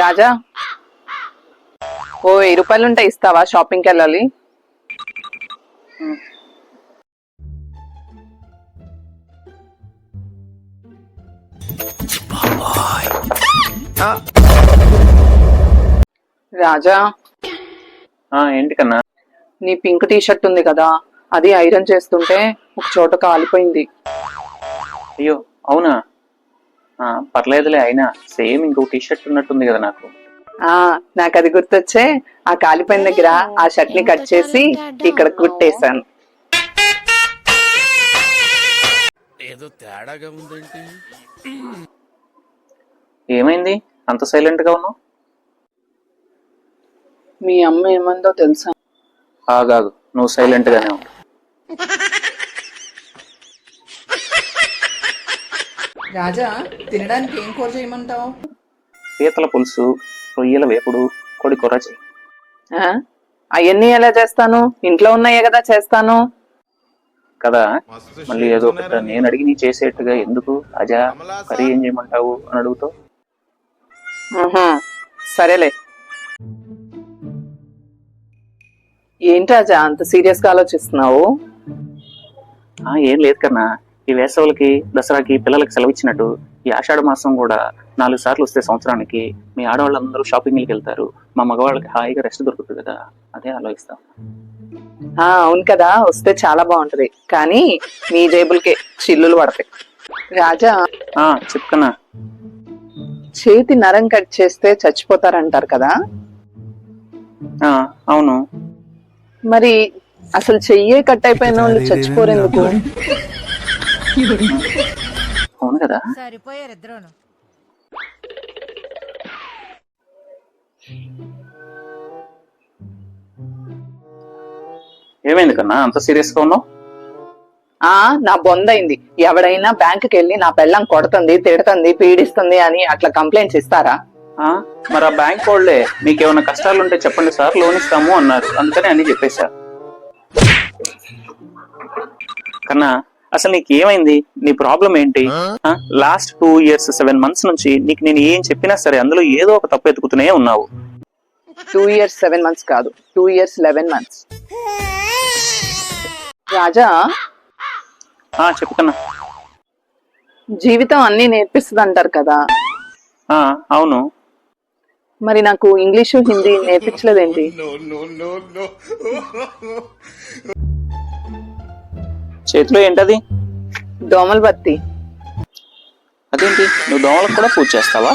రాజా? ఓ వెయ్యి రూపాయలు ఉంటే ఇస్తావా షాపింగ్కి వెళ్ళాలి? రాజా? ఏంటి కన్నా? నీ పింక్ టీ షర్ట్ ఉంది కదా అది ఐరన్ చేస్తుంటే ఒక చోట కాలిపోయింది. అయ్యో అవునా? పర్లేదులే అయినా సేమ్ ఇంకో టీ షర్ట్ ఉన్నట్టుంది కదా నాకు. ఆ నాకు అది గుర్తొచ్చే ఆ కాలిపోయిన దగ్గర ఆ షర్ట్ని కట్ చేసి ఇక్కడ కుట్టేశాను. ఏదో తేడాగా ఉందేంటి? ఏమైంది? అంత సైలెంట్గా ఉన్నావు? మీ అమ్మ ఏమందో తెలుసా? ఆగాగు నువ్వు సైలెంట్ గానే ఉండు. రాజా తినడానికి ఏం కూర చేయమంటావు? పీతల పులుసు రొయ్యల వేపుడు కొడి కూర చెయ్యి అవన్నీ ఎలా చేస్తాను? ఇంట్లో ఉన్నాయే కదా చేస్తాను. కదా? మళ్ళీ ఏదో పెద్ద నేను అడిగి నీ చేసేట్టుగా ఎందుకు అజా కర్రీ ఏం చేయమంటావు అని అడుగుతావు సరేలే. ఏంటి రాజా అంత సీరియస్గా ఆలోచిస్తున్నావు? ఆ, ఏం లేదు కన్నా. ఈ వేసవులకి దసరాకి పిల్లలకి సెలవు ఇచ్చినట్టు ఈ ఆషాఢ మాసం కూడా నాలుగు సార్లు వస్తే సంవత్సరానికి మీ ఆడవాళ్ళందరూ షాపింగ్కి వెళ్తారు. మా మగవాళ్ళకి హాయిగా రెస్ట్ దొరుకుతుంది కదా? అదే ఆలోచిస్తాం. ఆ అవును కదా. వస్తే చాలా బాగుంటది. కానీ మీ జేబులకే చిల్లులు పడతాయి. రాజా కన్నా చేతి నరం కట్ చేస్తే చచ్చిపోతారంటారు కదా? ఆ, అవును. మరి అసలు చెయ్యే కట్ అయిపోయిన వాళ్ళు చచ్చిపోరెందుకు? కదా? సరిపోయారు ఇద్దరును. ఏమైంది కన్నా? అంత సీరియస్గా ఉన్నావు? ఆ నా బొందైంది ఎవడైనా బ్యాంకుకి వెళ్ళి నా పెళ్ళం కొడుతుంది తిడుతుంది పీడిస్తుంది అని అట్లా కంప్లైంట్స్ ఇస్తారా? ఆ, మరి ఆ బ్యాంక్ వాళ్ళే మీకు ఏమైనా కష్టాలు ఉంటే చెప్పండి సార్ లోన్ ఇస్తాము అన్నారు. అందుకని అన్ని చెప్పేశా. కన్నా అసలు నీకు ఏమైంది నీ ప్రాబ్లం ఏంటి? Last two years seven months నుంచి నీకు నేను ఏం చెప్పినా సరే అందులో ఏదో ఒక తప్పు ఎత్తుకుతూనే ఉన్నావు. టూ ఇయర్స్ సెవెన్ మంత్స్ కాదు. Two years eleven months. Raja? ఆ చెప్పు కన్నా. జీవితం అన్ని నేర్పిస్తుంది అంటారు కదా. ఆ, అవును. మరి నాకు ఇంగ్లీషు హిందీ నేర్పించలేదేంటి? చేతిలో ఏంటది? దోమల బత్తి. అదేంటి? నువ్వు దోమలకు కూడా పూజ చేస్తావా?